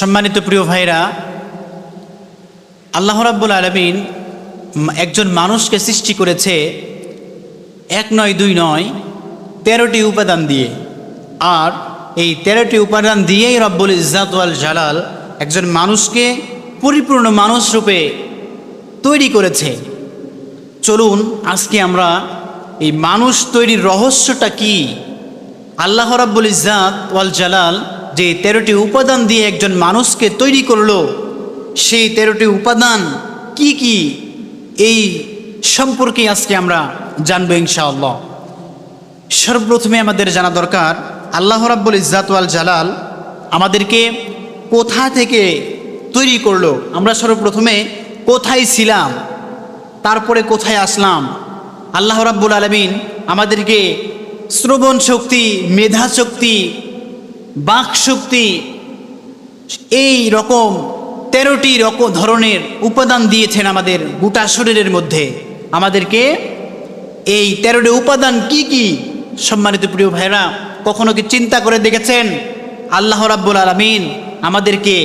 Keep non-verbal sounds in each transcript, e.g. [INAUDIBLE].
সম্মানিত প্রিয় ভাইরা, আল্লাহ রাব্বুল আলমিন একজন মানুষকে সৃষ্টি করেছে এক নয় দুই নয় তেরোটি উপাদান দিয়ে। আর এই তেরোটি উপাদান দিয়েই রব্বুল ইজাত জালাল একজন মানুষকে পরিপূর্ণ মানুষ রূপে তৈরি করেছে। চলুন আজকে আমরা এই মানুষ তৈরির রহস্যটা কি? আল্লাহ রাব্বুল ইজাত ওয়াল জালাল যে তেরোটি উপাদান দিয়ে একজন মানুষকে তৈরি করল, সেই তেরোটি উপাদান কি কি? এই সম্পর্কে আজকে আমরা জানব ইনশাআল্লাহ। সর্বপ্রথমে আমাদের জানা দরকার, আল্লাহ রাব্বুল ইজাত ওয়াল জালাল আমাদেরকে কোথা থেকে তৈরি করল? আমরা সর্বপ্রথমে কোথায় ছিলাম? তারপরে কোথায় আসলাম? আল্লাহ রাব্বুল আলমিন আমাদেরকে শ্রবণ শক্তি, মেধা শক্তি বাক শক্তি এই রকম তেরোটি রকম ধরনের উপাদান দিয়েছেন আমাদের গোটা শরীরের মধ্যে। আমাদেরকে এই তেরোটি উপাদান কি কি? সম্মানিত প্রিয় ভাইরা কখনো কি চিন্তা করে দেখেছেন? আল্লাহ রাব্বুল আলমিন আমাদেরকে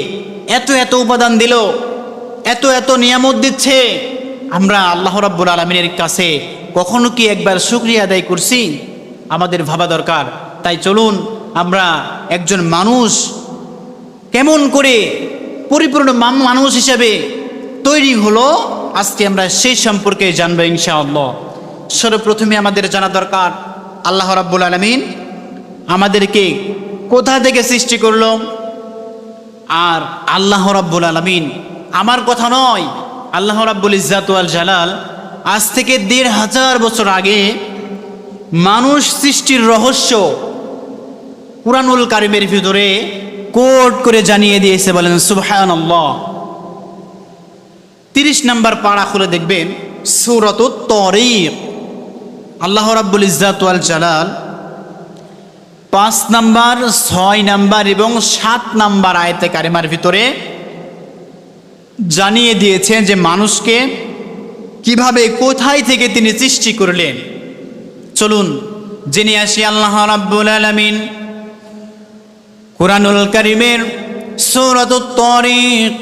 এত এত উপাদান দিল, এত এত নিয়ামত দিচ্ছে। আমরা আল্লাহ রাব্বুল আলমিনের কাছে কখনো কি একবার শুক্রিয়া আদায় করছি? আমাদের ভাবা দরকার। তাই চলুন আমরা একজন মানুষ কেমন করে পরিপূর্ণ মানুষ হিসেবে তৈরি হলো, আজকে আমরা সেই সম্পর্কে জানব ইনশাআল্লাহ। সর্বপ্রথমে আমাদের জানা দরকার, আল্লাহ রাব্বুল আলমিন আমাদেরকে কোথা থেকে সৃষ্টি করল? আর আল্লাহ রাব্বুল আলমিন আমার কথা নয়, আল্লাহ রাব্বুল ইজাতুয়াল জালাল, আজ থেকে দেড় হাজার বছর আগে মানুষ সৃষ্টির রহস্য কুরআনুল কারিমের ভিতরে কোট করে জানিয়ে দিয়েছে, বলেন সুবহান তিরিশ নাম্বার পাড়া খুলে দেখবেন সুরত তরিক। আল্লাহ রাব্বুল ইজাতুয়াল জালাল পাঁচ নাম্বার, ছয় নাম্বার এবং সাত নাম্বার আয়তে কারিমার ভিতরে জানিয়ে দিয়েছেন যে মানুষকে কীভাবে, কোথায় থেকে তিনি সৃষ্টি করলেন। চলুন, জেনে আসি আল্লাহ রাব্বুল আলামিন। কোরআনুল কারিমের সূরাত তরিক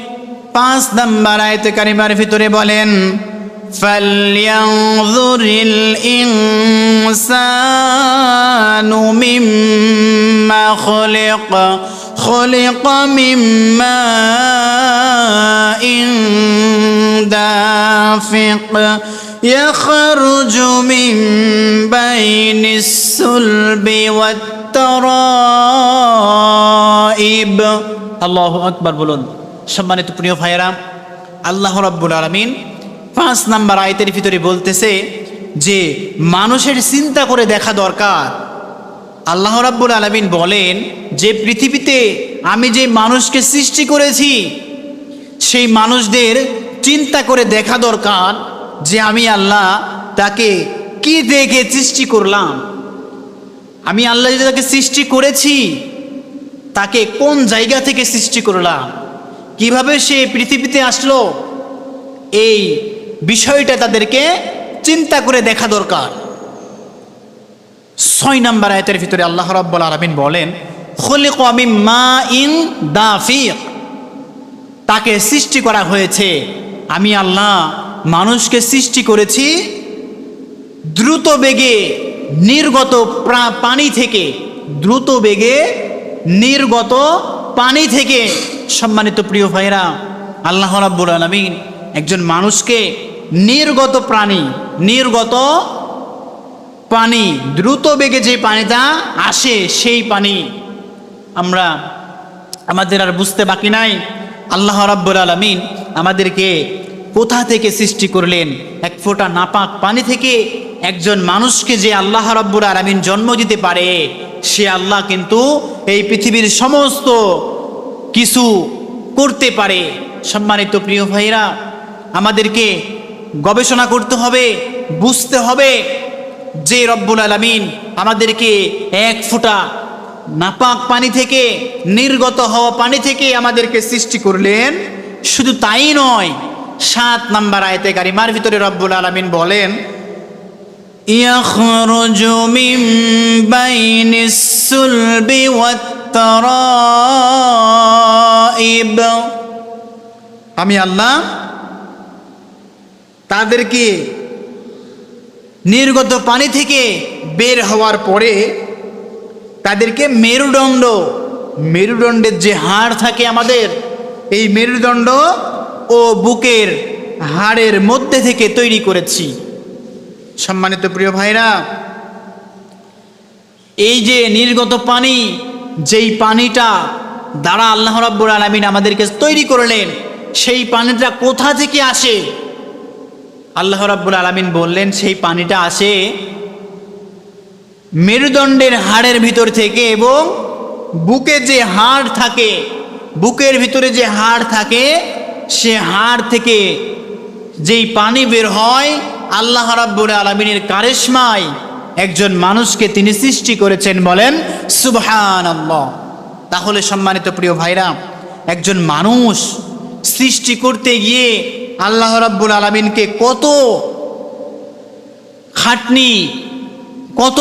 পাঁচ নাম্বার আয়াতে কারিমার ভিতরে বলেন فلينظر الإنسان مما خلق خلق من ماء دافق يخرج من بين السلب রকিব আল্লাহ আকবার বলুন। সম্মানিত প্রিয় ভাইরাম আল্লাহ রব্বুল আলমিন পাঁচ নাম্বার আয়তের ভিতরে বলতেছে যে, মানুষের চিন্তা করে দেখা দরকার। আল্লাহ রাব্বুল আলমিন বলেন যে, পৃথিবীতে আমি যে মানুষকে সৃষ্টি করেছি, সেই মানুষদের চিন্তা করে দেখা দরকার যে, আমি আল্লাহ তাকে কি দেখে সৃষ্টি করলাম। আমি আল্লাহ তাকে সৃষ্টি করেছি তাকে কোন জায়গা থেকে সৃষ্টি করলাম? কীভাবে সে পৃথিবীতে আসলো? এই বিষয়টা তাদেরকে চিন্তা করে দেখা দরকার। ছয় নম্বর আয়তের ভিতরে আল্লাহ রাব্বুল আলামিন বলেন, খলিক আমি মা ইন দাফিক। তাকে সৃষ্টি করা হয়েছে। আমি আল্লাহ মানুষকে সৃষ্টি করেছি দ্রুত বেগে, নির্গত পানি থেকে দ্রুত বেগে নির্গত পানি থেকে। সম্মানিত প্রিয় ভাইরা আল্লাহ রাব্বুল আলামিন একজন মানুষকে নির্গত প্রাণী, নির্গত পানি, দ্রুত বেগে যে পানিটা আসে সেই পানি আমরা আমাদের আর বুঝতে বাকি নাই। আল্লাহ রাব্বুল আলামিন আমাদেরকে কোথা থেকে সৃষ্টি করলেন? এক ফোঁটা নাপাক পানি থেকে একজন মানুষকে যে আল্লাহ রাব্বুল আলামিন জন্ম দিতে পারে সে আল্লাহ কিন্তু এই পৃথিবীর সমস্ত কিছু করতে পারে। সম্মানিত প্রিয় ভাইরা আমাদেরকে গবেষণা করতে হবে, বুঝতে হবে যে রব্বুল আলামিন আমাদেরকে এক ফোঁটা নাপাক পানি থেকে, নির্গত হওয়া পানি থেকে আমাদেরকে সৃষ্টি করলেন। শুধু তাই নয়, সাত নাম্বার আয়তে গারিমার ভিতরে রব্বুল আলামিন বলেন يخرج من بين السلب والترائب الغائب আমি আল্লাহ তাদেরকে নির্গত পানি থেকে বের হওয়ার পরে তাদেরকে মেরুদণ্ড মেরুদণ্ডের যে হাড় থাকে আমাদের এই মেরুদণ্ড ও বুকের হাড়ের মধ্যে থেকে তৈরি করেছি সম্মানিত প্রিয় ভাইরা, এই যে নির্গত পানি, যেই পানিটা দ্বারা আল্লাহ রাব্বুল আলমিন আমাদেরকে তৈরি করলেন, সেই পানিটা কোথা থেকে আসে? আল্লাহ রাব্বুল আলমিন বললেন, সেই পানিটা আসে মেরুদণ্ডের হাড়ের ভিতর থেকে এবং বুকে যে হাড় থাকে, বুকের ভিতরে যে হাড় থাকে, সে হাড় থেকে যেই পানি বের হয় আল্লাহ রাব্বুল আলমিনের কারিশমায় একজন মানুষকে তিনি সৃষ্টি করেছেন বলেন সুবহান তাহলে সম্মানিত প্রিয় ভাইরা, একজন মানুষ সৃষ্টি করতে গিয়ে আল্লাহ রাব্বুল আলমিনকে কত খাটনি, কত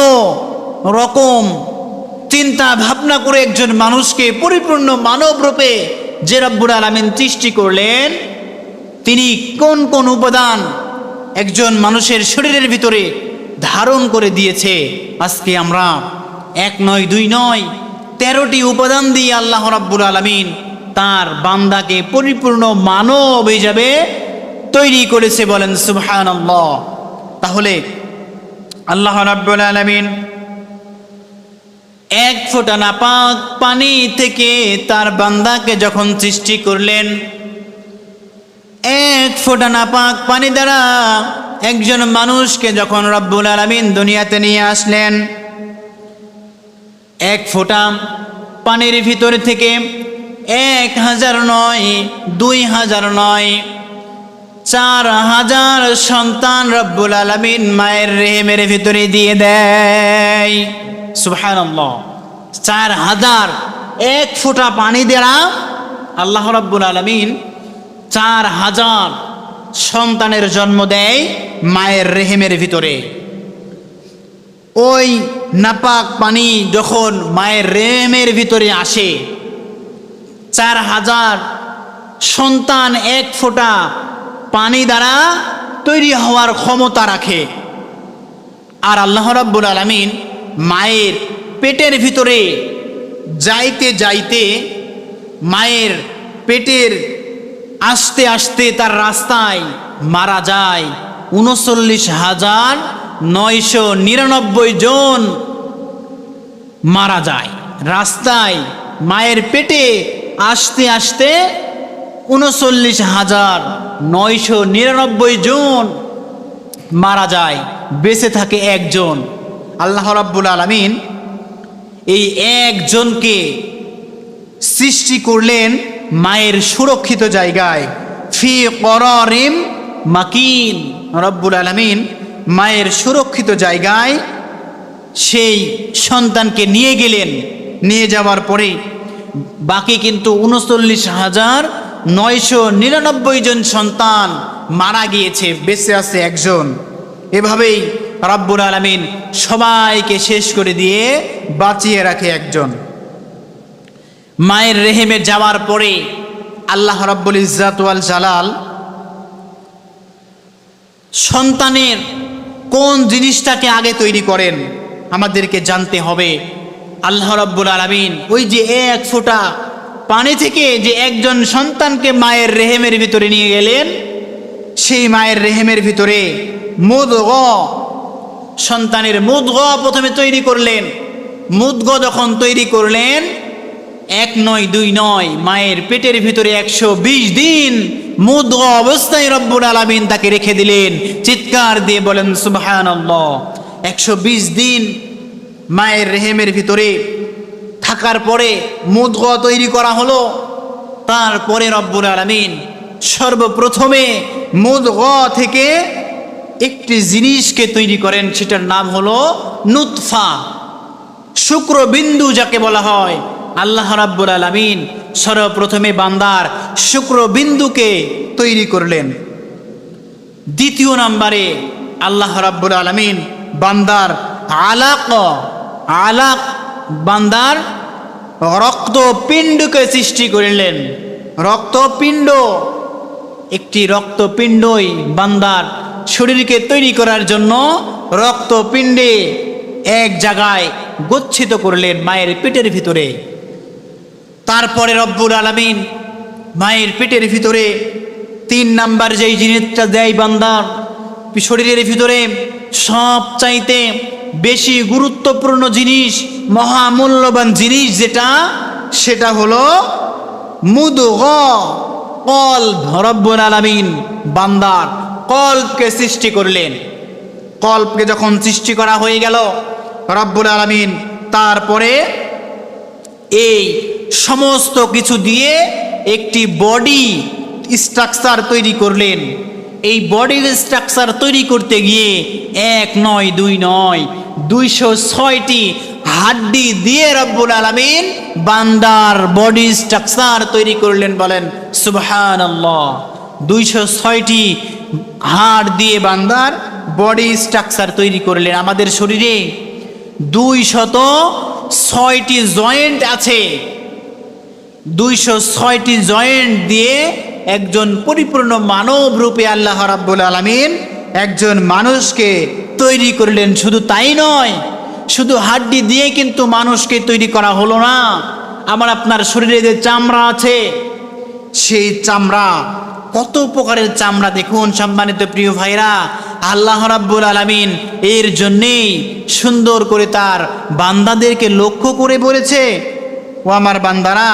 রকম চিন্তা ভাবনা করে একজন মানুষকে পরিপূর্ণ মানব রূপে যে রব্বুল আলমিন সৃষ্টি করলেন, তিনি কোন কোন উপাদান একজন মানুষের শরীরের ভিতরে ধারণ করে দিয়েছে। আজকে আমরা এক নয়, দুই নয়, তেরোটি উপাদান দিয়ে আল্লাহ রাব্বুল আলমিন তার বান্দাকে পরিপূর্ণ মানব হিসাবে তৈরি করেছে বলেন সুবহান তাহলে আল্লাহ রাব্বুল আলমিন এক ফোঁটা নাপাক পানি থেকে তার বান্দাকে যখন সৃষ্টি করলেন এক ফোঁটা নাপাক পানি দ্বারা একজন মানুষকে যখন রব্বুল আলমিন দুনিয়াতে নিয়ে আসলেন, এক ফোঁটা পানির ভিতর থেকে এক হাজার নয়, দুই হাজার নয়, চার হাজার সন্তান রব্বুল আলমিন মায়ের রেহেমের ভিতরে দিয়ে দেয়। সুহান চার হাজার এক ফোঁটা পানি দেওয়া আল্লাহ রব্বুল আলমিন চার হাজার সন্তানের জন্ম দেয় মায়ের রেহেমের ভিতরে। ওই নাপাক পানি যখন মায়ের রেহেমের ভিতরে আসে, চার হাজার সন্তান এক ফোঁটা পানি দ্বারা তৈরি হওয়ার ক্ষমতা রাখে। আর আল্লাহ রাব্বুল আলমিন মায়ের পেটের ভিতরে যাইতে যাইতে মায়ের পেটের আস্তে আস্তে তার রাস্তায় মারা যায়। উনচল্লিশ হাজার নয়শো নিরানব্বই জন মারা যায়। রাস্তায় মায়ের পেটে আসতে আসতে উনচল্লিশ হাজার নয়শো নিরানব্বই জন মারা যায়। বেঁচে থাকে একজন। আল্লাহ রাব্বুল আলমিন এই একজনকে সৃষ্টি করলেন মায়ের সুরক্ষিত জায়গায়, ফি কররিম মাকিন, রব্বুল আলমিন মায়ের সুরক্ষিত জায়গায় সেই সন্তানকে নিয়ে গেলেন। নিয়ে যাওয়ার পরে বাকি কিন্তু উনচল্লিশ হাজার নয়শো নিরানব্বই জন সন্তান মারা গিয়েছে, বেঁচে আছে একজন। এভাবেই রাব্বুল আলমিন সবাইকে শেষ করে দিয়ে বাঁচিয়ে রাখে একজন। মায়ের রেহেমে যাওয়ার পরে আল্লাহ রাব্বুল ইজাতুয়াল জালাল সন্তানের কোন জিনিসটাকে আগে তৈরি করেন আমাদেরকে জানতে হবে। আল্লাহ রাব্বুল আলমিন ওই যে এক ফোঁটা পানি থেকে যে একজন সন্তানকে মায়ের রেহেমের ভিতরে নিয়ে গেলেন, সেই মায়ের রেহেমের ভিতরে মুদগ সন্তানের মুদগ প্রথমে তৈরি করলেন। মুদগ যখন তৈরি করলেন এক নয় দুই নয়, মায়ের পেটের ভিতরে একশো বিশ দিন মুদগ অবস্থায় রব্বুল আলমিন তাকে রেখে দিলেন। চিৎকার দিয়ে বলেন সুবহান একশো বিশ দিন মায়ের রেহেমের ভিতরে থাকার পরে মুদগ তৈরি করা হলো। তারপরে রব্বুল আলমিন সর্বপ্রথমে মুদগ থেকে একটি জিনিসকে তৈরি করেন, সেটার নাম হলো নুৎফা শুক্রবিন্দু যাকে বলা হয় আল্লাহ রাব্বুল আলমিন সর্বপ্রথমে বান্দার শুক্রবিন্দুকে তৈরি করলেন। দ্বিতীয় নাম্বারে আল্লাহ রাব্বুল আলমিন বান্দার আলাক আলাক বান্দার রক্তপিণ্ডকে সৃষ্টি করিলেন। রক্তপিণ্ড, একটি রক্তপিণ্ডই বান্দার শরীরকে তৈরি করার জন্য রক্তপিণ্ডে এক জায়গায় গচ্ছিত করলেন মায়ের পেটের ভিতরে। তারপরে রব্বুল আলমিন মায়ের পেটের ভিতরে তিন নাম্বার যেই জিনিসটা দেয় বান্দার শরীরের ভিতরে সব চাইতে বেশি গুরুত্বপূর্ণ জিনিস, মহামূল্যবান জিনিস যেটা, সেটা হলো মুদুগ, কল রব্বুল আলমিন বান্দার কল্পকে সৃষ্টি করলেন। কল্পকে যখন সৃষ্টি করা হয়ে গেল, রব্বুল আলমিন তারপরে এই সমস্ত কিছু দিয়ে একটি বডি স্ট্রাকচার তৈরি করলেন। এই বডির স্ট্রাকচার তৈরি করতে গিয়ে এক নয়, দুই নয়, দুইশো ছয়টি হাড্ডি দিয়ে রব্বুল আলমিন বান্দার বডি স্ট্রাকচার তৈরি করলেন বলেন সুবহান দুইশো ছয়টি হাড় দিয়ে বান্দার বডি স্ট্রাকচার তৈরি করলেন আমাদের শরীরে। দুই শত ছয়টি জয়েন্ট আছে। দুইশো ছয়টি জয়েন্ট দিয়ে একজন পরিপূর্ণ মানব রূপে আল্লাহ রাব্বুল আলমিন একজন মানুষকে তৈরি করলেন। শুধু তাই নয়, শুধু হাড্ডি দিয়ে কিন্তু মানুষকে তৈরি করা হলো না। আমার আপনার শরীরে যে চামড়া আছে, সেই চামড়া কত প্রকারের চামড়া দেখুন সম্মানিত প্রিয় ভাইরা। আল্লাহ রাব্বুল আলামিন এর জন্যেই সুন্দর করে তার বান্দাদেরকে লক্ষ্য করে বলেছে, ও আমার বান্দারা,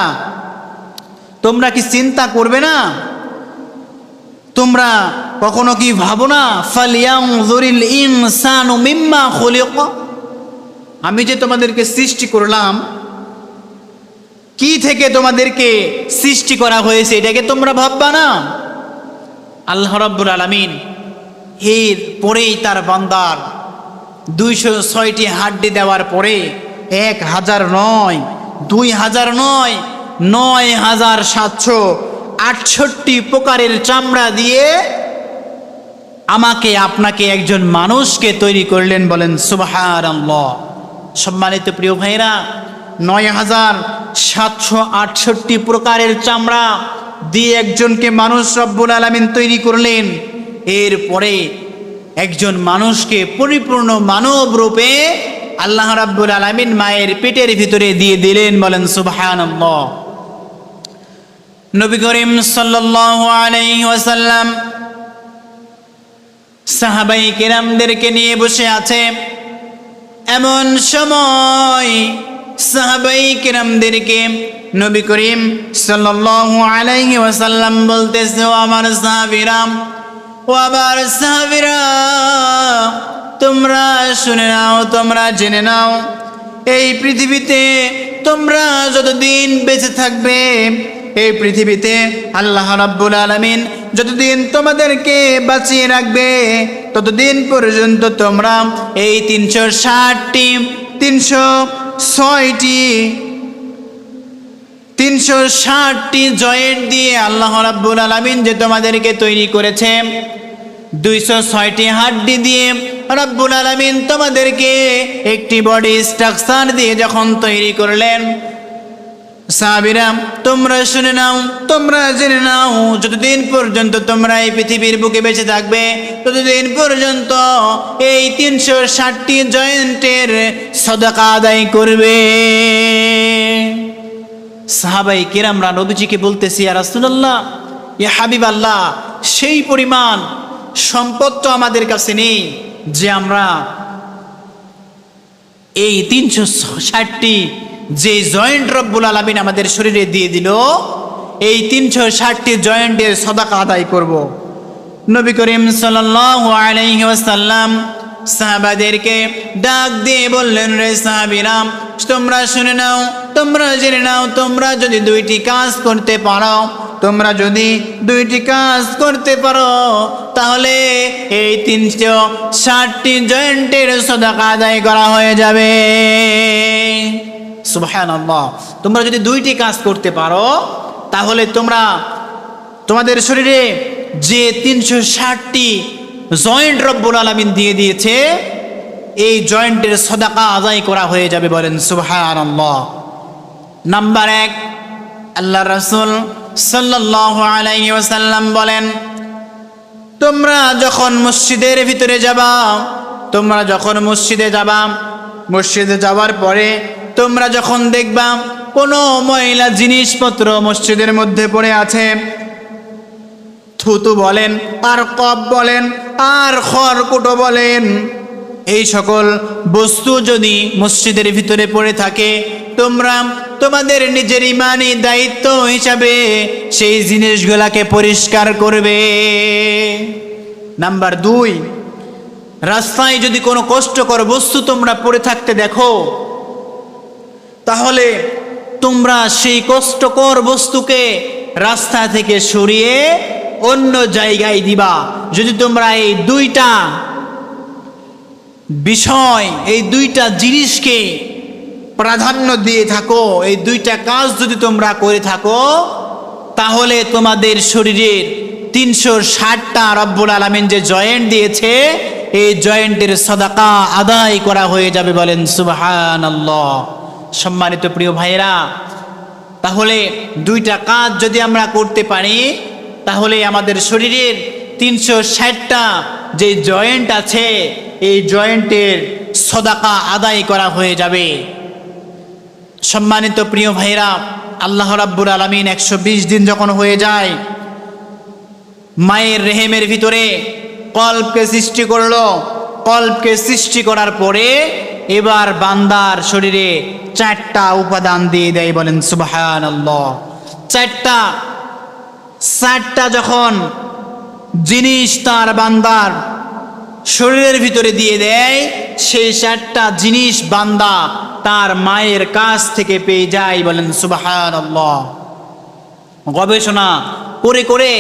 তোমরা কি চিন্তা করবে না? তোমরা কখনো কি ভাবো না ফালিয়াউযুরিল ইনসানু মিম্মা আমি যে তোমাদেরকে সৃষ্টি করলাম, কি থেকে তোমাদেরকে সৃষ্টি করা হয়েছে, এটাকে তোমরা ভাববা না? আল্লাহ রাব্বুল আলামিন এর পরেই তার বান্দার। দুইশো ছয়টি হাড্ডি দেওয়ার পরে এক হাজার নয়, দুই হাজার নয় নয় হাজার সাতশো আটষট্টি প্রকারের চামড়া দিয়ে আমাকে, আপনাকে একজন মানুষকে তৈরি করলেন বলেন সুবাহার সম্মানিত প্রিয় ভাইরা নয় হাজার সাতশো আটষট্টি প্রকারের চামড়া দিয়ে একজনকে মানুষ রব্বুল আলমিন তৈরি করলেন। এরপরে একজন মানুষকে পরিপূর্ণ মানব রূপে আল্লাহ রাব্বুল আলমিন মায়ের পেটের ভিতরে দিয়ে দিলেন, বলেন সুবহান নবী করিম ওয়াসাল্লাম সাহাবাই কেরামদেরকে নিয়ে বসে আছে। এমন সময় সাহাবাই কেরামদেরকে নবী করিম সাল্লাল্লাহু আলাইহি ওয়াসাল্লাম বলতেছে আমার সাহাবীরাম ও আবার সাহাবীরা, তোমরা শুনে নাও, তোমরা জেনে নাও, এই পৃথিবীতে তোমরা যতদিন বেঁচে থাকবে, এই পৃথিবীতে আল্লাহ রাব্বুল আলামিন যতদিন তোমাদেরকে বাঁচিয়ে রাখবে, ততদিন পর্যন্ত তোমরা এই তিনশো ষাটটি, তিনশো ছয়টি তিনশো ষাটটি জয়েন্ট দিয়ে আল্লাহ রাব্বুল আলামিন যে তোমাদেরকে তৈরি করেছে, দুইশো ছয়টি হাড্ডি দিয়ে রব্বুল আলামিন তোমাদেরকে একটি বডি স্ট্রাকচার দিয়ে যখন তৈরি করলেন। সাবিরা তোমরা শুনে নাও, তোমরা জেনে নাও, যতদিন পর্যন্ত তোমরা এই পৃথিবীর বুকে বেঁচে থাকবে, ততদিন পর্যন্ত এই তিনশো ষাটটি জয়েন্টের সদাকা আদায় করবে। সাহাবাই কিরামরা নবীজিকে বলতেছি আর রাসূলুল্লাহ, ইয়া হাবিব আল্লাহ সেই পরিমাণ সম্পদ তো আমাদের কাছে নেই যে আমরা এই তিনশো ষাটটি যে জয়েন্ট রব্বুল আলমিন আমাদের শরীরে দিয়ে দিল, এই তিনশো ষাটটি জয়েন্টের সদাকা আদায় করব। নবী করিম সাল্লাম সাহাবাদেরকে ডাক দিয়ে বললেন, রে সাহাবিরাম তোমরা শুনে নাও তোমরা জেনে নাও, তোমরা যদি দুইটি কাজ করতে পারো, তোমরা যদি দুইটি কাজ করতে পারো, তাহলে এই তিনশো ষাটটি জয়েন্টের সদাকা আদায় করা হয়ে যাবে। তোমরা যদি দুইটি কাজ করতে পারো, তাহলে তোমরা, তোমাদের শরীরে যে তিনশো ষাটটি জয়েন্ট রব্বুল আলমিন দিয়ে দিয়েছে, এই জয়েন্টের সদাকা আদায় করা হয়ে যাবে বলেন সুবহান নাম্বার এক আল্লাহ রসুল ওয়াসাল্লাম বলেন, তোমরা যখন মসজিদের ভিতরে যাবা, তোমরা যখন মসজিদে যাবা, মসজিদে যাওয়ার পরে তোমরা যখন দেখবা কোনো ময়লা জিনিসপত্র মসজিদের মধ্যে পড়ে আছে, থুতু বলেন, আর কপ বলেন, আর খড়কুটো বলেন, এই সকল বস্তু যদি মসজিদের ভিতরে পড়ে থাকে তোমরা তোমাদের নিজের ইমানি দায়িত্ব হিসাবে সেই জিনিসগুলাকে পরিষ্কার করবে। নাম্বার দুই, রাস্তায় যদি কোনো কষ্টকর বস্তু তোমরা পড়ে থাকতে দেখো, তাহলে তোমরা সেই কষ্টকর বস্তুকে রাস্তা থেকে সরিয়ে অন্য জায়গায় দিবা। যদি তোমরা এই দুইটা বিষয়, এই দুইটা জিনিসকে প্রাধান্য দিয়ে থাকো। এই দুইটা কাজ যদি তোমরা করে থাকো, তাহলে তোমাদের শরীরের তিনশো ষাটটা রব্বুল আলমিন যে জয়েন্ট দিয়েছে, এই জয়েন্টের সদাকা আদায় করা হয়ে যাবে বলেন সুবাহান সম্মানিত প্রিয় ভাইয়েরা, তাহলে দুইটা কাজ যদি আমরা করতে পারি, তাহলে আমাদের শরীরের তিনশো ষাটটা যে জয়েন্ট আছে, এই জয়েন্টের সদাকা আদায় করা হয়ে যাবে। সম্মানিত প্রিয় ভাইরা, আল্লাহ রাব্বুর আলমিন একশো দিন যখন হয়ে যায়, মায়ের রেহেমের ভিতরে কল্পকে সৃষ্টি করল। কল্পকে সৃষ্টি করার পরে এবার বান্দার শরীরে চারটা উপাদান দিয়ে দেয় বলেন সুবাহান চারটা চারটা যখন জিনিস তার বান্দার শরীরের ভিতরে দিয়ে দেয়, সেই চারটা জিনিস বান্দা তার মায়ের কাছ থেকে পেয়ে যায় বলেন সুবাহান গবেষণা করে করে,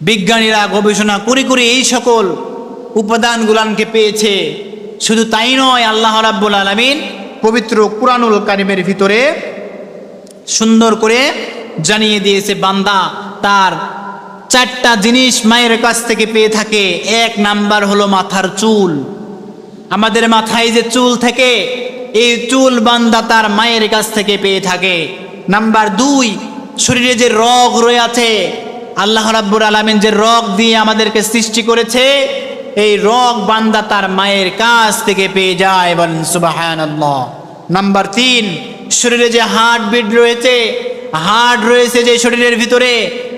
বিজ্ঞানীরা গবেষণা করে করে এই সকল উপাদানগুলানকে পেয়েছে। শুধু তাই নয়, আল্লাহ রাব্বুল আলমিন পবিত্র কুরআনুল কারিমের ভিতরে সুন্দর করে জানিয়ে দিয়েছে, বান্দা তার চারটা জিনিস মায়ের কাছ থেকে পেয়ে থাকে। এক নাম্বার হলো মাথার চুল। আমাদের মাথায় যে চুল থেকে, এই চুল বান্দা তার মায়ের কাছ থেকে পেয়ে থাকে। নাম্বার দুই, শরীরে যে রগ রয়েছে আল্লাহ রাব্বুর আলমিন যে রগ দিয়ে আমাদেরকে সৃষ্টি করেছে, এই রগ বান্দা তার মায়ের কাছ থেকে পেয়ে যায় বলেন সুবাহান নাম্বার তিন, শরীরে যে হার্ট বিট রয়েছে, হার্ট রয়েছে যে শরীরের ভিতরে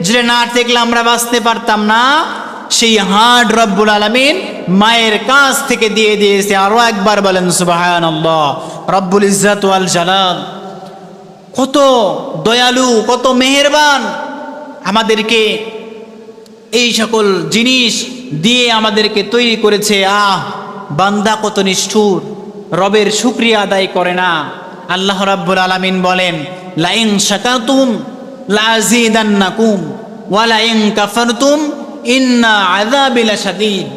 যেটা না থাকলে আমরা বাঁচতে পারতাম না, সেই হার্ট রব্বুল আলমিন মায়ের কাছ থেকে দিয়ে দিয়েছে। আরও একবার বলেন রব্বুল ইজাত কত দয়ালু, কত মেহেরবান আমাদেরকে এই সকল জিনিস দিয়ে আমাদেরকে তৈরি করেছে। আহ, বান্দা কত নিষ্ঠুর, রবের শুক্রিয়া আদায় করে না। আল্লাহ রাব্বুল আলামিন বলেন, লাইন শাকাতুম লাজিদান্নাকুম, ওয়ালাইন কাফারতুম, ইন্না আযাবিলা শাদীদ।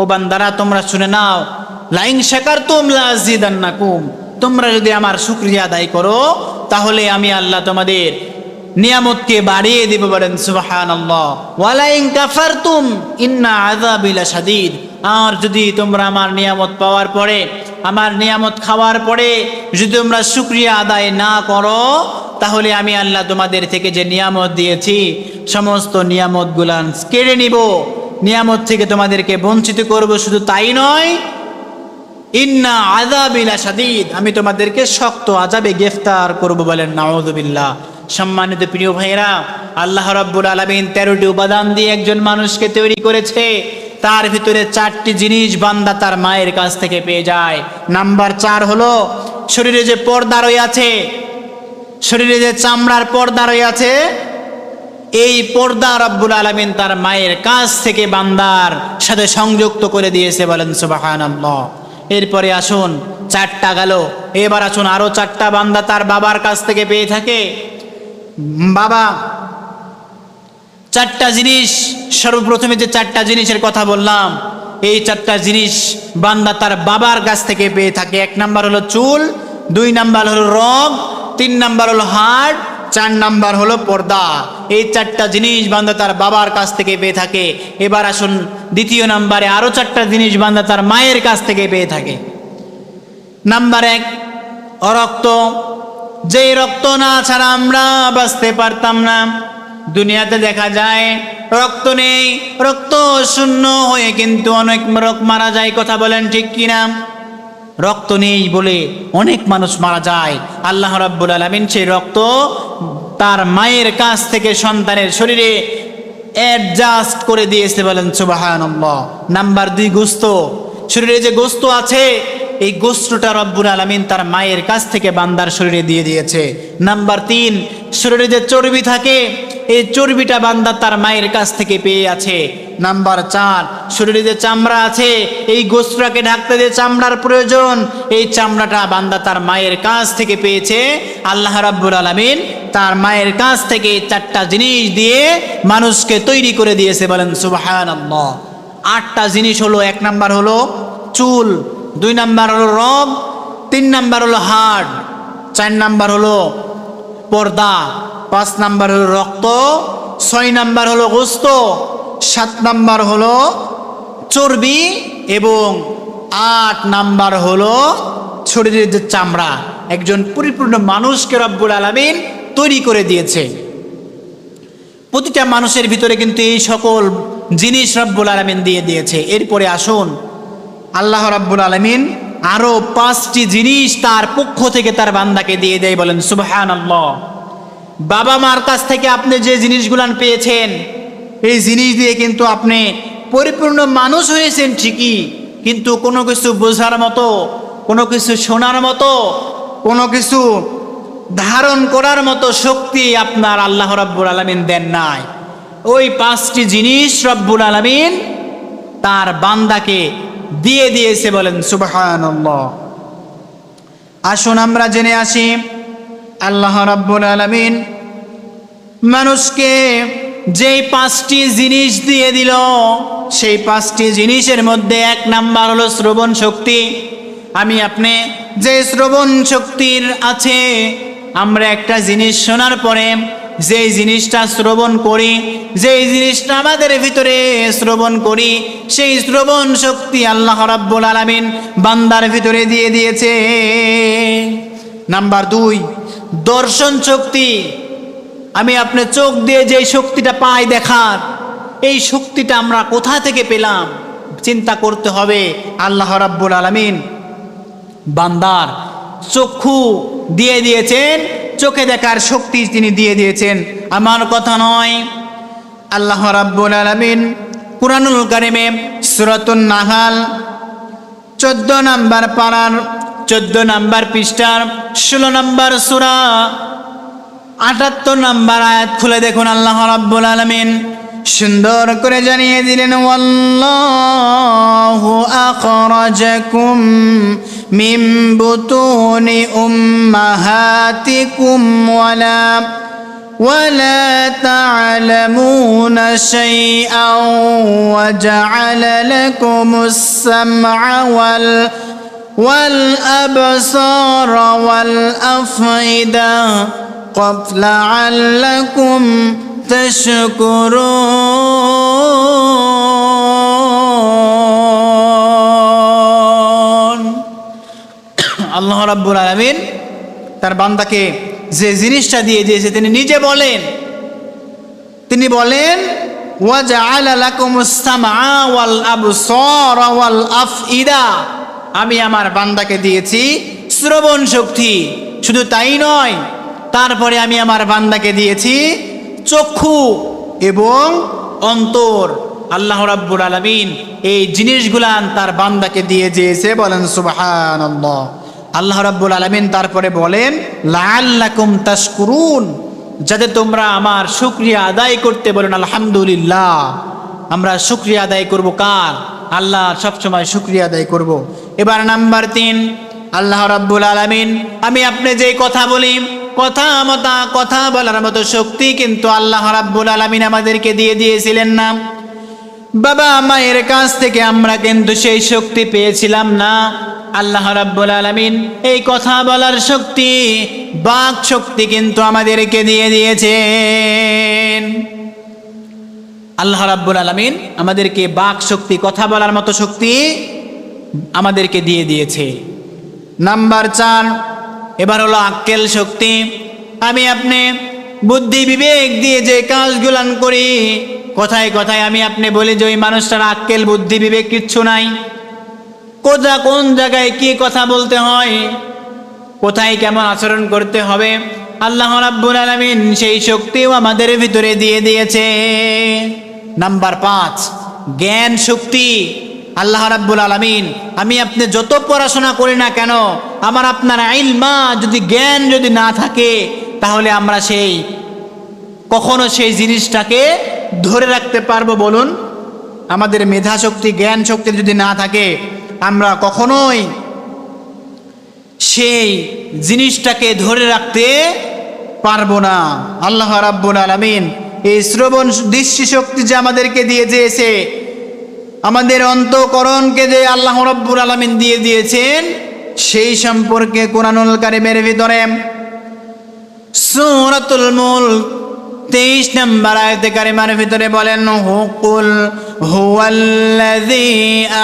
ও বান্দারা, তোমরা শুনে নাও, লাইন শাকারতুম লাজিদান্নাকুম। তোমরা যদি আমার শুক্রিয়া আদায় করো, তাহলে আমি আল্লাহ তোমাদের নিয়ামতকে বাড়িয়ে দিব বলেন সুবাহান আল্লাহ ওয়ালাইন কাফারতুম, ইন্না আযাবিলা শাদীদ। আর যদি তোমরা আমার নিয়ামত পাওয়ার পরে, আমার নিয়ামত খাওয়ার পরে, যদি তোমরা শুক্রিয়া আদায় না করো তাহলে আমি আল্লাহ তোমাদের থেকে যে নিয়ামত দিয়েছি, সমস্ত নিয়ামত গুলান কেড়ে নিব। নিয়ামত থেকে তোমাদেরকে বঞ্চিত করব শুধু তাই নয়, ইন্না আজাবিলা সাদিদ আমি তোমাদেরকে শক্ত আজাবে গ্রেফতার করব বলেন নাউদুবিল্লাহ সম্মানিত প্রিয় ভাইয়েরা, আল্লাহ রাব্বুল আলামিন তেরোটি উপাদান দিয়ে একজন মানুষকে তৈরি করেছে। তার ভিতরে চারটি জিনিস বান্দা তার মায়ের কাছ থেকে পেয়ে যায়। নাম্বার চার হলো, শরীরে যে পর্দা রয়ে আছে শরীরে যে চামড়ার পর্দা রয়ে আছে এই পর্দা রব্বুল আলমিন তার মায়ের কাছ থেকে বান্দার সাথে সংযুক্ত করে দিয়েছে বলেন সুবাহান এরপরে আসুন, চারটা গেল। এবার আসুন, আরও চারটা বান্দা তার বাবার কাছ থেকে পেয়ে থাকে। বাবা, চারটা জিনিস, সর্বপ্রথমে যে চারটা জিনিসের কথা বললাম, এই চারটা জিনিস বান্দা তার বাবার কাছ থেকে পেয়ে থাকে। এক নাম্বার হলো চুল, দুই নাম্বার হলো রগ তিন নাম্বার হলো হাড় চার নাম্বার হলো পর্দা। এই চারটা জিনিস বান্দা তার বাবার কাছ থেকে পেয়ে থাকে। এবার আসুন দ্বিতীয় নাম্বারে আরও চারটা জিনিস বান্দা তার মায়ের কাছ থেকে পেয়ে থাকে। নাম্বার এক রক্ত যেই রক্ত না ছাড়া আমরা বাঁচতে পারতাম না। দুনিয়াতে দেখা যায় রক্ত নেই, রক্ত শূন্য হয়ে কিন্তু অনেক রোগ মারা যায়, কথা বলেন ঠিক কিনা? রক্ত নেই বলে অনেক মানুষ মারা যায়। আল্লাহ রাব্বুল আলামিন সেই রক্ত তার মায়ের কাছ থেকে সন্তানের শরীরে অ্যাডজাস্ট করে দিয়েছে বলেন, সুবহানাল্লাহ। নাম্বার দুই, গোস্ত। শরীরে যে গোস্ত আছে, এই গোস্তটা রব্বুল আলামিন তার মায়ের কাছ থেকে বান্দার শরীরে দিয়ে দিয়েছে। নাম্বার তিন, শরীরে যে চর্বি থাকে এই চর্বিটা বান্দা তার মায়ের কাছ থেকে পেয়ে আছে। নাম্বার চার, শরীরে যে চামড়া আছে, এই গোসরাকে ঢাকতে যে চামড়ার প্রয়োজন, এই চামড়াটা বান্দা তার মায়ের কাছ থেকে পেয়েছে। আল্লাহ রাব্বুল আলামিন তার মায়ের কাছ থেকে চারটা জিনিস দিয়ে মানুষকে তৈরি করে দিয়েছে বলেন সুবহানাল্লাহ। আটটা জিনিস হলো, এক নাম্বার হলো চুল, দুই নাম্বার হলো রব, তিন নাম্বার হলো হাড়, চার নাম্বার হলো পর্দা পাঁচ নাম্বার হলো রক্ত, ছয় নাম্বার হলো গোস্ত, সাত নাম্বার হলো চর্বি এবং আট নাম্বার হলো শরীরের যে চামড়া। একজন পরিপূর্ণ মানুষকে রব্বুল আলামিন তৈরি করে দিয়েছে। প্রতিটা মানুষের ভিতরে কিন্তু এই সকল জিনিস রব্বুল আলমিন দিয়ে দিয়েছে। এরপরে আসুন, আল্লাহ রব্বুল আলমিন আরও পাঁচটি জিনিস তার পক্ষ থেকে তার বান্দাকে দিয়ে দেয় বলেন সুবহান আল্লাহ বাবা মার কাছ থেকে আপনি যে জিনিসগুলান পেয়েছেন, এই জিনিস দিয়ে কিন্তু আপনি পরিপূর্ণ মানুষ হয়েছেন ঠিকই, কিন্তু কোনো কিছু বোঝার মতো, কোনো কিছু শোনার মতো, কোনো কিছু ধারণ করার মতো শক্তি আপনার আল্লাহ রাব্বুল আলমিন দেন নাই। ওই পাঁচটি জিনিস রব্বুল আলমিন তার বান্দাকে দিয়ে দিয়েছে বলেন, সুবহানাল্লাহ। আসুন আমরা জেনে আসি আল্লাহ রাব্বুল আলমিন মানুষকে যেই পাঁচটি জিনিস দিয়ে দিল, সেই পাঁচটি জিনিসের মধ্যে এক নাম্বার হলো শ্রবণ শক্তি। আমি আপনি যে শ্রবণ শক্তির আছে, আমরা একটা জিনিস শোনার পরে যেই জিনিসটা শ্রবণ করি, যেই জিনিসটা আমাদের ভিতরে শ্রবণ করি, সেই শ্রবণ শক্তি আল্লাহ রাব্বুল আলামিন বান্দার ভিতরে দিয়ে দিয়েছে। নাম্বার দুই দর্শন শক্তি। আমি আপনার চোখ দিয়ে যে শক্তিটা পাই দেখার, এই শক্তিটা আমরা কোথা থেকে পেলাম? চিন্তা করতে হবে আল্লাহ রাব্বুল আলামিন। বান্দার চক্ষু দিয়ে দিয়েছেন, চোখে দেখার শক্তি তিনি দিয়ে দিয়েছেন। আমার কথা নয়, আল্লাহ রাব্বুল আলামিন কুরআনুল কারিমে সূরাতুন নাহাল, চোদ্দ নাম্বার পাড়ার চোদ্দ নাম্বার পৃষ্ঠার ষোলো নাম্বার সূরা আটাত্তর নাম্বার আয়াত খুলে দেখুন আল্লাহ রাব্বুল আলামিন সুন্দর করে জানিয়ে দিলেন ওয়াল্লাহু আখরাজাকুম মিন বুতুনি উম্মাহাতিকুম ওয়ালা ولا تعلمون شيئا وجعل لكم السمع وال والأبصار والأفئدة قد لعلكم تشكرون [COUGHS] আল্লাহ রাব্বুল আলামিন তার বান্দাকে যে জিনিসটা দিয়ে দিয়েছে তিনি নিজে বলেন তিনি বলেন ওয়াজআলা লাকুমুস সামআ ওয়াল আবসার ওয়াল আফইদা আমি আমার বান্দাকে দিয়েছি শ্রবণ শক্তি। শুধু তাই নয়, তারপরে আমি আমার বান্দাকে দিয়েছি চক্ষু এবং অন্তর। আল্লাহ রাব্বুল আলামিন এই জিনিসগুলান তার বান্দাকে দিয়ে দিয়েছে, বলেন সুবহানাল্লাহ। আল্লাহ রাব্বুল আলামিন তারপরে বলেন, লাআল্লাকুম তাশকুরুন। যাতে তোমরা আমার শুকরিয়া আদায় করতে বলেন, আলহামদুলিল্লাহ। আমরা শুকরিয়া আদায় করব কার? আল্লাহ সবসময় শুকরিয়া আদায় করব। এবার নাম্বার তিন, আল্লাহ রাব্বুল আলামিন, আমি আপনি যে কথা বলি, কথা মতা, কথা বলার মতো শক্তি কিন্তু আল্লাহ রাব্বুল আলামিন আমাদেরকে দিয়ে দিয়েছিলেন না। বাবা মায়ের কাছ থেকে আমরা কিন্তু সেই শক্তি পেয়েছিলাম না। আল্লাহ রাব্বুল আলামিন এই কথা বলার শক্তি, বাক শক্তি কিন্তু আমাদেরকে দিয়ে দিয়েছেন। আল্লাহ রাব্বুল আলামিন আমাদেরকে বাক শক্তি, কথা বলার মতো শক্তি আমাদেরকে দিয়ে দিয়েছে। নাম্বার চার, এবার হলো আক্কেল শক্তি। আমি আপনি বুদ্ধি বিবেক দিয়ে যে কাজগুলান করি, কথায় কথায় আমি আপনি বলি যে ওই মানুষটার আক্কেল বুদ্ধি বিবেক কিচ্ছু নাই। কোথা কোন জায়গায় কি কথা বলতে হয়, কোথায় কেমন আচরণ করতে হবে, আল্লাহ রাব্বুল আলামিন সেই শক্তিও আমাদের ভিতরে দিয়ে দিয়েছে। নাম্বার পাঁচ, জ্ঞান শক্তি। আল্লাহ রাব্বুল আলামিন, আমি আপনি যত পড়াশোনা করি না কেন, আমার আপনার আইলমা যদি, জ্ঞান যদি না থাকে, তাহলে আমরা সেই, কখনো সেই জিনিসটাকে ধরে রাখতে পারব বলুন? আমাদের মেধা শক্তি জ্ঞান শক্তি যদি না থাকে, আমরা কখনোই সেই জিনিসটাকে ধরে রাখতে পারব না। আল্লাহ রাব্বুল আলামিন, এই শ্রবণ দৃষ্টি শক্তি যে আমাদেরকে দিয়ে দিয়েছে আমাদের অন্তকরণকে যে আল্লাহ রব্বুল আলামিন দিয়ে দিয়েছেন, সেই সম্পর্কে কোরআনুল কারিমের ভিতরে সূরাতুল মুলক তেইশ নম্বর আয়তে কারিমার ভিতরে বলেন, হুকুল হুয়াল্লাযী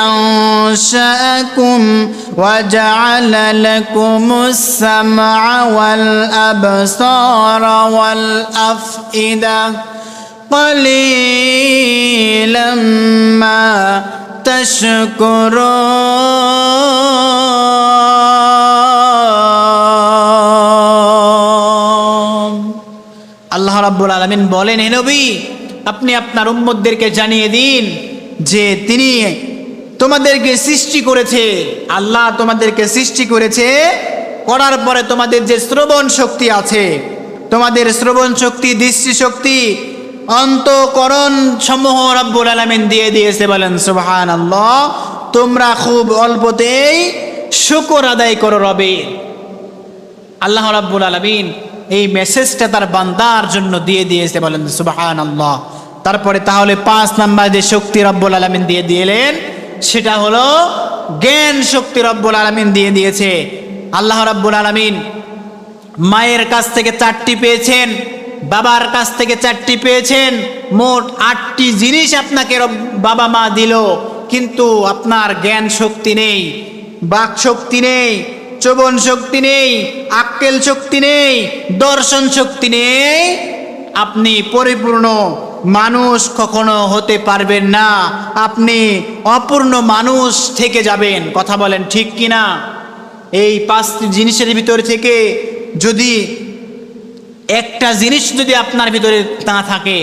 আনশাআকুম ওয়া জাআলা লাকুমুস সামআ ওয়াল আবসারা ওয়াল আফইদা। قليلا ما تشكرون আল্লাহ রাব্বুল আলামিন বলেন হে নবী আপনি আপনার উম্মতদেরকে জানিয়ে দিন যে তিনি তোমাদেরকে সৃষ্টি করেছে আল্লাহ তোমাদেরকে সৃষ্টি করেছে করার পরে তোমাদের যে শ্রবণ শক্তি আছে তোমাদের শ্রবণ শক্তি দৃষ্টি শক্তি অন্তকরণ সমূহ রব্বুল আলামিন দিয়ে দিয়েছে বলেন সুবহান আল্লাহ তোমরা খুব অল্পতেই শুকর আদায় করো রবে। আল্লাহ রাব্বুল আলামিন এই মেসেজটা তার বান্দার জন্য দিয়ে দিয়েছে বলেন সুবাহান আল্লাহ তারপরে তাহলে পাঁচ নাম্বার যে শক্তি রব্বুল আলামিন দিয়ে দিলেন, সেটা হলো জ্ঞান শক্তি রব্বুল আলামিন দিয়ে দিয়েছে। আল্লাহ রাব্বুল আলামিন মায়ের কাছ থেকে চারটি পেয়েছেন। বাবার কাছ থেকে চারটি পেয়েছেন, মোট আটটি জিনিস আপনাকে বাবা মা দিল, কিন্তু আপনার জ্ঞান শক্তি নেই, বাক শক্তি নেই, চবন শক্তি নেই, আক্কেল শক্তি নেই, দর্শন শক্তি নেই। আপনি পরিপূর্ণ মানুষ কখনো হতে পারবেন না। আপনি অপূর্ণ মানুষ থেকে যাবেন। কথা বলেন ঠিক কিনা? এই পাঁচটি জিনিসের ভিতর থেকে যদি একটা জিনিস যদি আপনার ভিতরে না থাকে,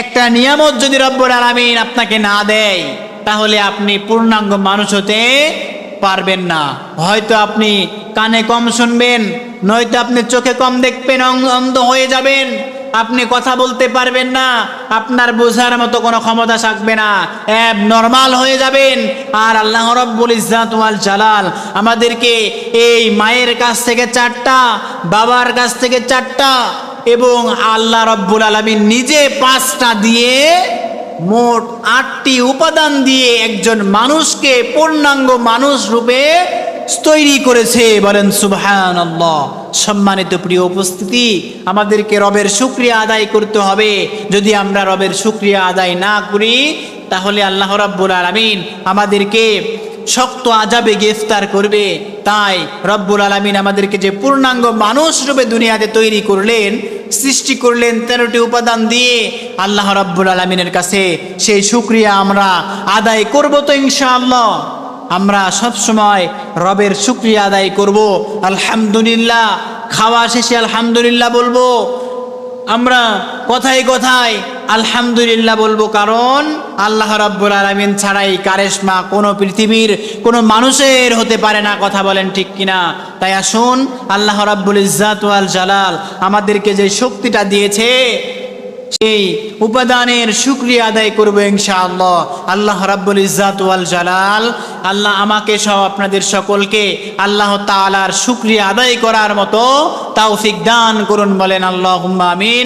একটা নিয়ামত যদি রব্বর আলামিন আপনাকে না দেয়, তাহলে আপনি পূর্ণাঙ্গ মানুষ হতে পারবেন না। হয়তো আপনি কানে কম শুনবেন, নয়তো আপনি চোখে কম দেখবেন, অন্ধ হয়ে যাবেন। আপনি কথা বলতে পারবেন না, আপনার বোঝার মতো কোনো ক্ষমতা থাকবে না। অ্যাব নর্মাল হয়ে যাবেন। আর আল্লাহ রব্বুল ইজ্জাত ওয়াল জালাল আমাদেরকে এই মায়ের কাছ থেকে চারটা, বাবার কাছ থেকে চারটা এবং আল্লাহ রব্বুল আলমিন নিজে পাঁচটা দিয়ে মোট আটটি উপাদান দিয়ে একজন মানুষকে পূর্ণাঙ্গ মানুষ রূপে তৈরি করেছে। বলেন সুবহান সম্মানিত প্রিয় উপস্থিতি, আমাদেরকে রবের শুক্রিয়া আদায় করতে হবে। যদি আমরা রবের শুক্রিয়া আদায় না করি, তাহলে আল্লাহ রাব্বুল আলামিন আমাদেরকে শক্ত আজাবে গ্রেফতার করবে। তাই রব্বুল আলামিন আমাদেরকে যে পূর্ণাঙ্গ মানুষ রূপে দুনিয়াতে তৈরি করলেন, সৃষ্টি করলেন, তেরোটি উপাদান দিয়ে আল্লাহ রব্বুল আলমিনের কাছে সেই শুক্রিয়া আমরা আদায় করব তো ইনশাআল্লাহ। আমরা সব সময় রবের শুক্রিয়া আদায় করব। আলহামদুলিল্লাহ। খাওয়া শেষে আলহামদুলিল্লাহ বলব। আমরা কথায় কথায় আলহামদুলিল্লাহ বলব কারণ আল্লাহ রাব্বুল আলামিন ছাড়াই কারেশমা কোনো পৃথিবীর কোনো মানুষের হতে পারে না, কথা বলেন ঠিক কিনা? তাই আসুন, আল্লাহ রাব্বুল ওয়াল জালাল আমাদেরকে যে শক্তিটা দিয়েছে সেই উপাদানের শুক্রিয়া আদায় করব ইনশাআল্লাহ। আল্লাহ রাব্বুল ইজ্জাত ওয়াল জালাল, আল্লাহ আমাকে সব আপনাদের সকলকে আল্লাহ তালার শুক্রিয়া আদায় করার মতো তাও দান করুন বলেন আল্লাহ আমিন।